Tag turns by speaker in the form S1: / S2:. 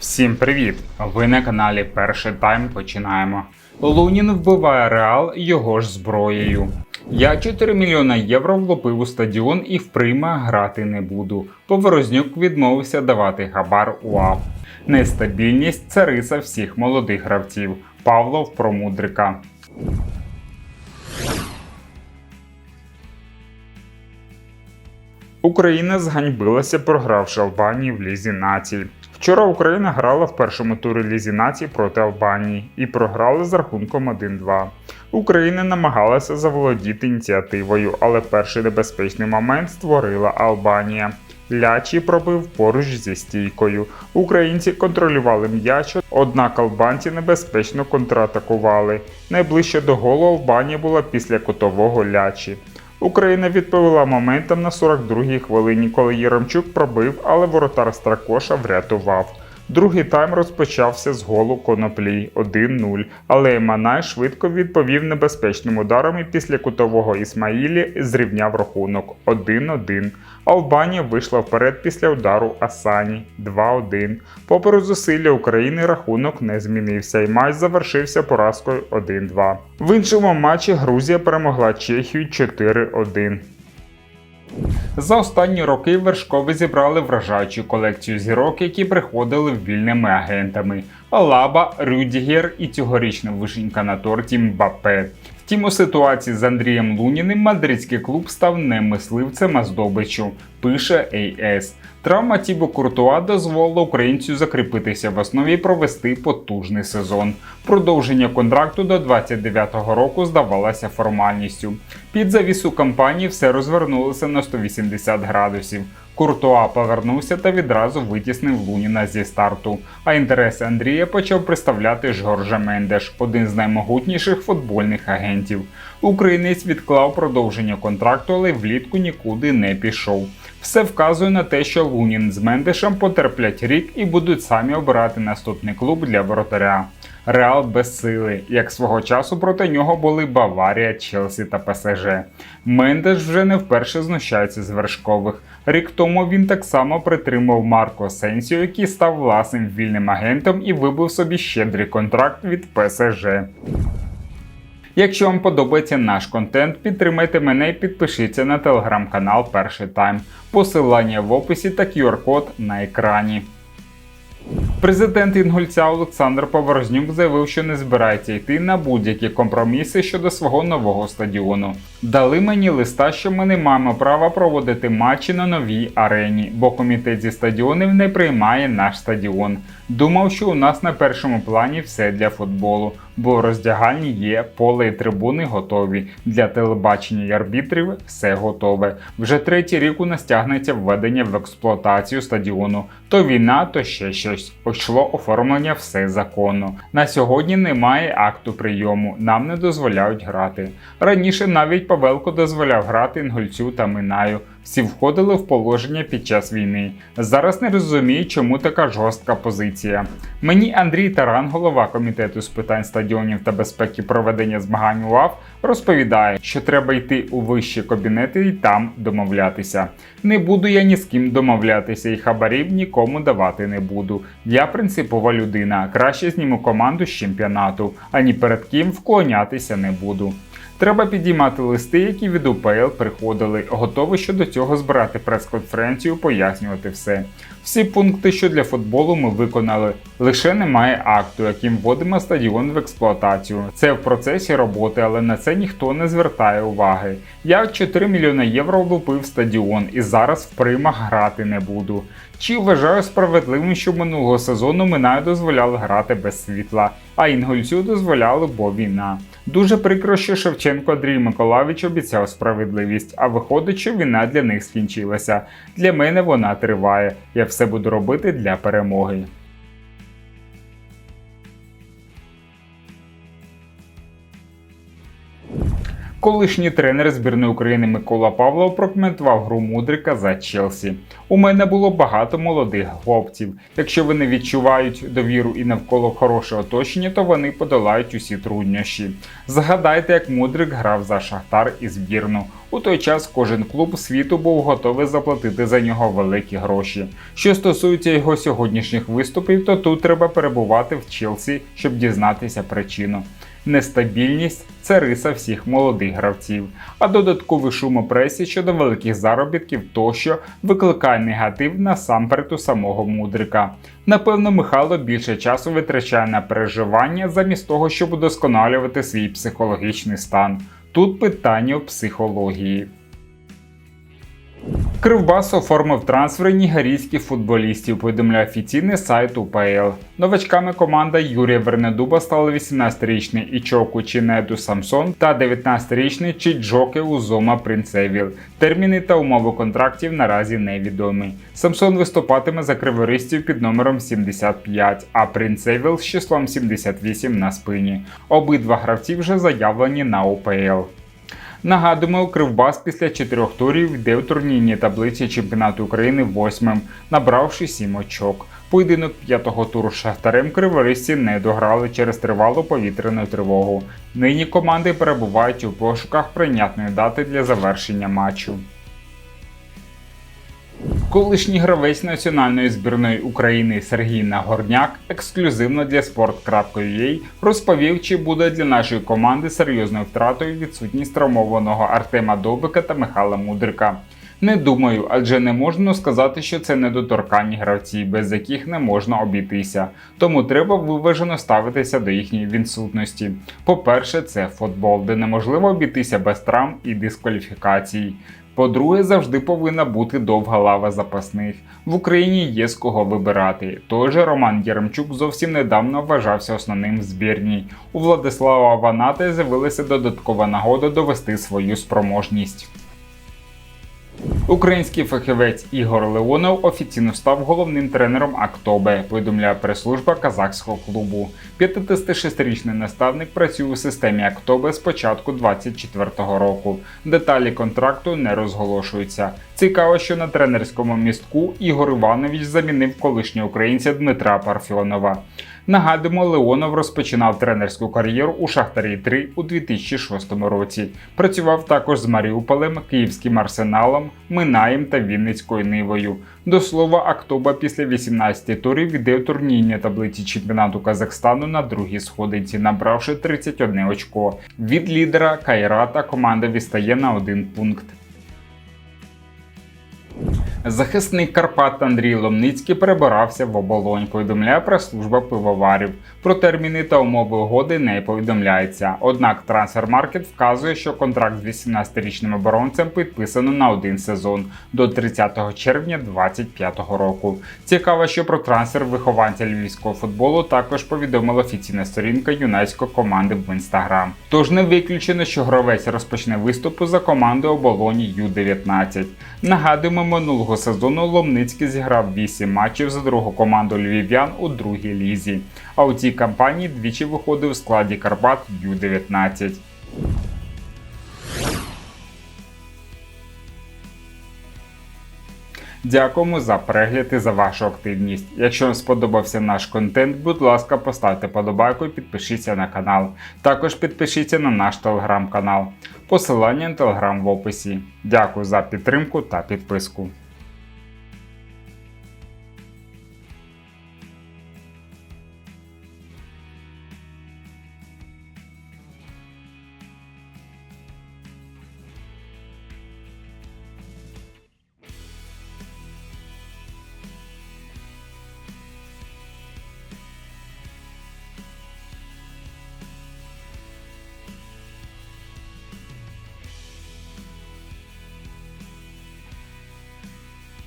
S1: Всім привіт! Ви на каналі Перший Тайм. Починаємо. Лунін вбиває Реал його ж зброєю. Я 4 мільйона євро влупив у стадіон і вприйма грати не буду. Поворознюк відмовився давати хабар УАФ. Нестабільність це всіх молодих гравців. Павлов про мудрика. Україна зганьбилася, програвши Албанії в Лізі націй. Вчора Україна грала в першому турі Лізі націй проти Албанії і програла з рахунком 1-2. Україна намагалася заволодіти ініціативою, але перший небезпечний момент створила Албанія. Лячі пробив поруч зі стійкою. Українці контролювали м'яч, однак албанці небезпечно контратакували. Найближче до голу Албанія була після кутового лячі. Україна відповіла моментом на 42-й хвилині, коли Єремчук пробив, але воротар Стракоша врятував. Другий тайм розпочався з голу коноплі 1-0, але Еманай швидко відповів небезпечним ударом і після кутового Ісмаїлі зрівняв рахунок 1-1. Албанія вийшла вперед після удару Асані 2-1. Попри зусилля України рахунок не змінився і матч завершився поразкою 1-2. В іншому матчі Грузія перемогла Чехію 4-1. За останні роки вершкові зібрали вражаючу колекцію зірок, які приходили вільними агентами: Алаба, Рюдігер і цьогорічна вишенька на торті Мбапе. Втім, у ситуації з Андрієм Луніним мадридський клуб став не мисливцем, а здобичу, пише AS. Травма Тібо Куртуа дозволила українцю закріпитися в основі і провести потужний сезон. Продовження контракту до 29-го року здавалося формальністю. Під завісу кампанії все розвернулося на 180 градусів. Куртуа повернувся та відразу витіснив Луніна зі старту. А інтереси Андрія почав представляти Жоржа Мендеш, один з наймогутніших футбольних агентів. Українець відклав продовження контракту, але влітку нікуди не пішов. Все вказує на те, що Лунін з Мендешем потерплять рік і будуть самі обирати наступний клуб для воротаря. Реал без сили, як свого часу проти нього були Баварія, Челсі та ПСЖ. Мендеш вже не вперше знущається з вершкових. Рік тому він так само притримав Марко Сенсіо, який став власним вільним агентом і вибив собі щедрий контракт від ПСЖ. Якщо вам подобається наш контент, підтримайте мене і підпишіться на телеграм-канал Перший Тайм. Посилання в описі та QR-код на екрані. Президент Інгульця Олександр Поворознюк заявив, що не збирається йти на будь-які компроміси щодо свого нового стадіону. Дали мені листа, що ми не маємо права проводити матчі на новій арені, бо комітет зі стадіонів не приймає наш стадіон. Думав, що у нас на першому плані все для футболу, бо роздягальні є поле і трибуни готові. Для телебачення і арбітрів все готове. Вже третій рік у нас тягнеться введення в експлуатацію стадіону. То війна, то ще щось. Йшло оформлення все законно. На сьогодні немає акту прийому, нам не дозволяють грати. Раніше навіть Павелко дозволяв грати Інгульцю та Минаю. Всі входили в положення під час війни. Зараз не розумію, чому така жорстка позиція. Мені Андрій Таран, голова комітету з питань стадіонів та безпеки проведення змагань УАФ, розповідає, що треба йти у вищі кабінети і там домовлятися. Не буду я ні з ким домовлятися і хабарів нікому давати не буду. Я принципова людина. Краще зніму команду з чемпіонату, ані перед ким вклонятися не буду. Треба підіймати листи, які від УПЛ приходили, готові щодо цього збирати прес-конференцію, пояснювати все. Всі пункти, що для футболу ми виконали, лише немає акту, яким вводимо стадіон в експлуатацію. Це в процесі роботи, але на це ніхто не звертає уваги. Я 4 мільйони євро влупив стадіон і зараз в примах грати не буду. Чи вважаю справедливим, що минулого сезону Минаю дозволяли грати без світла, а Інгульцю дозволяли, бо війна. Дуже прикро, що Шевченко Андрій Миколаївич обіцяв справедливість, а виходить, що війна для них скінчилася. Для мене вона триває. Я все буду робити для перемоги. Колишній тренер збірної України Микола Павлов прокоментував гру Мудрика за Челсі. У мене було багато молодих хлопців. Якщо вони відчувають довіру і навколо хороше оточення, то вони подолають усі труднощі. Згадайте, як Мудрик грав за Шахтар і збірну. У той час кожен клуб світу був готовий заплатити за нього великі гроші. Що стосується його сьогоднішніх виступів, то тут треба перебувати в Челсі, щоб дізнатися причину. Нестабільність це риса всіх молодих гравців, а додатковий шум у пресі щодо великих заробітків тощо викликає негатив насамперед у самого мудрика. Напевно, Михайло більше часу витрачає на переживання замість того, щоб удосконалювати свій психологічний стан. Тут питання в психології. Кривбас оформив трансфери нігерійських футболістів, повідомляє офіційний сайт УПЛ. Новачками команда Юрія Вернедуба стали 18-річний Ічоку Чінеду Самсон та 19-річний Чіджоке Узома Принцевіл. Терміни та умови контрактів наразі невідомі. Самсон виступатиме за кривористів під номером 75, а Принцевіл з числом 78 на спині. Обидва гравці вже заявлені на УПЛ. Нагадуємо, Кривбас після чотирьох турів йде у турнірній таблиці чемпіонату України восьмим, набравши сім очок. Поєдинок п'ятого туру з Шахтарем криворисці не дограли через тривалу повітряну тривогу. Нині команди перебувають у пошуках прийнятної дати для завершення матчу. Колишній гравець національної збірної України Сергій Нагорняк ексклюзивно для sport.ua розповів, чи буде для нашої команди серйозною втратою відсутність травмованого Артема Довбика та Михайла Мудрика. Не думаю, адже не можна сказати, що це недоторканні гравці, без яких не можна обійтися. Тому треба виважено ставитися до їхньої відсутності. По-перше, це футбол, де неможливо обійтися без травм і дискваліфікацій. По-друге, завжди повинна бути довга лава запасних. В Україні є з кого вибирати. Той же Роман Єремчук зовсім недавно вважався основним в збірній. У Владислава Ванати з'явилася додаткова нагода довести свою спроможність. Український фахівець Ігор Леонов офіційно став головним тренером Актобе, повідомляє прес-служба казахського клубу. 56-річний наставник працює у системі Актобе з початку 24-го року. Деталі контракту не розголошуються. Цікаво, що на тренерському містку Ігор Іванович замінив колишнього українця Дмитра Парфьонова. Нагадуємо, Леонов розпочинав тренерську кар'єру у Шахтарі 3 у 2006 році. Працював також з Маріуполем, Київським арсеналом, Минаєм та Вінницькою Нивою. До слова, Актоба після 18 турів йде у турнірній таблиці чемпіонату Казахстану на другій сходинці, набравши 31 очко. Від лідера Кайрата команда відстає на один пункт. Захисник Карпат Андрій Ломницький перебирався в оболонь, повідомляє прес-служба пивоварів. Про терміни та умови угоди не повідомляється. Однак трансфермаркет вказує, що контракт з 18-річним оборонцем підписано на один сезон до 30 червня 2025 року. Цікаво, що про трансфер вихованця львівського футболу також повідомила офіційна сторінка юнацької команди в інстаграм. Тож не виключено, що гравець розпочне виступу за командою оболоні Ю-19. Нагадуємо, минулого сезону Ломницький зіграв 8 матчів за другу команду львів'ян у другій лізі. А у цій кампанії двічі виходив у складі Карпат Ю-19. Дякуємо за перегляд і за вашу активність. Якщо вам сподобався наш контент, будь ласка, поставте подобайку і підпишіться на канал. Також підпишіться на наш телеграм-канал. Посилання на телеграм в описі. Дякую за підтримку та підписку.